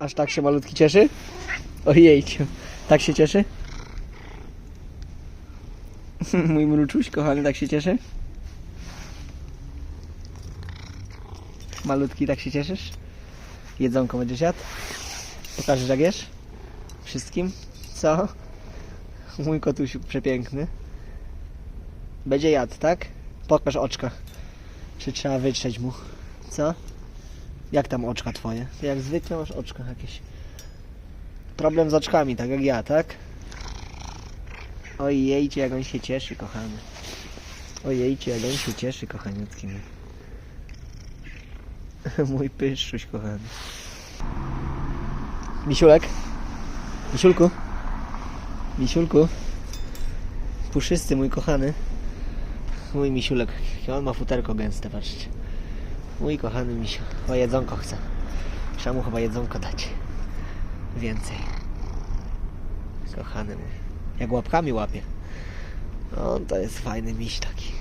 Aż tak się malutki cieszy? Ojejciu. Tak się cieszy? Mój mruczuś kochany tak się cieszy? Malutki tak się cieszysz? Jedzonko będziesz jadł? Pokażesz jak jesz? Wszystkim? Co? Mój kotusiu przepiękny. Będzie jadł, tak? Pokaż oczka. Czy trzeba wytrzeć mu? Co? Jak tam oczka twoje? Ty jak zwykle masz oczka jakieś. Problem z oczkami, tak jak ja, tak? Ojejcie, jak on się cieszy, kochany. Ojejcie, jak on się cieszy, kochaniutki mój. Mój pyszczuś, kochany. Misiulek? Misiulku? Misiulku? Puszysty, mój kochany. Mój misiulek. On ma futerko gęste, patrzcie. Mój kochany misiu. O jedzonko chce. Trzeba mu chyba jedzonko dać. Więcej. Kochany mój. Jak łapkami łapie. On to jest fajny miś taki.